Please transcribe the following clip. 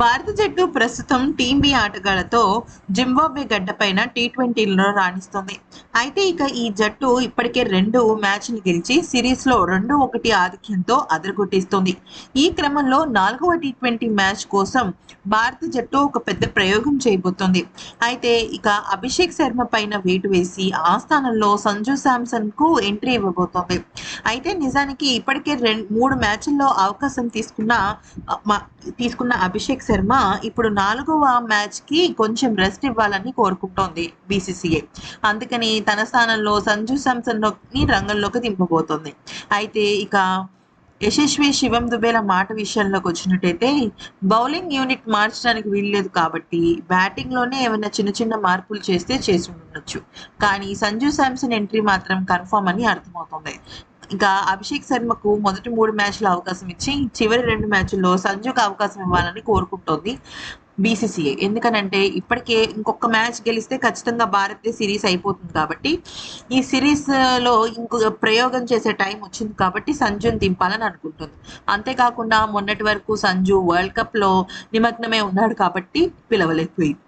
భారత జట్టు ప్రస్తుతం టీం బి ఆటగాళ్ళతో జింబాబ్వే గడ్డపైన టీ ట్వంటీలో రాణిస్తుంది. అయితే ఇక ఈ జట్టు ఇప్పటికే రెండు మ్యాచ్లు గెలిచి సిరీస్లో రెండు ఒకటి ఆధిక్యంతో అదరగొట్టిస్తుంది. ఈ క్రమంలో నాలుగవ టీ ట్వంటీ మ్యాచ్ కోసం భారత జట్టు ఒక పెద్ద ప్రయోగం చేయబోతోంది. అయితే ఇక అభిషేక్ శర్మ పైన వేటు వేసి ఆ స్థానంలో సంజు శాంసన్కు ఎంట్రీ ఇవ్వబోతోంది. అయితే నిజానికి ఇప్పటికే రెండు మూడు మ్యాచ్ల్లో అవకాశం తీసుకున్న తీసుకున్న అభిషేక్ శర్మ ఇప్పుడు నాలుగవ మ్యాచ్కి కొంచెం రెస్ట్ ఇవ్వాలని కోరుకుంటోంది బీసీసీఐ. అందుకని తన స్థానంలో సంజు శాంసన్ని రంగంలోకి దింపబోతోంది. అయితే ఇక యశస్వి శివం దుబేల మాట విషయంలోకి వచ్చినట్టయితే బౌలింగ్ యూనిట్ మార్చడానికి వీల్లేదు కాబట్టి బ్యాటింగ్లోనే ఏమైనా చిన్న చిన్న మార్పులు చేస్తే చేసి ఉండొచ్చు. కానీ సంజు శాంసన్ ఎంట్రీ మాత్రం కన్ఫర్మ్ అని అర్థమవుతుంది. ఇంకా అభిషేక్ శర్మకు మొదటి మూడు మ్యాచ్లు అవకాశం ఇచ్చి చివరి రెండు మ్యాచ్ల్లో సంజుకు అవకాశం ఇవ్వాలని కోరుకుంటోంది బీసీసీఐ. ఎందుకనంటే ఇప్పటికే ఇంకొక మ్యాచ్ గెలిస్తే ఖచ్చితంగా భారత్ సిరీస్ అయిపోతుంది కాబట్టి ఈ సిరీస్లో ఇంకొక ప్రయోగం చేసే టైం వచ్చింది కాబట్టి సంజుని దింపాలని అనుకుంటుంది. అంతేకాకుండా మొన్నటి వరకు సంజు వరల్డ్ కప్లో నిమగ్నమే ఉన్నాడు కాబట్టి పిలవలేకపోయింది.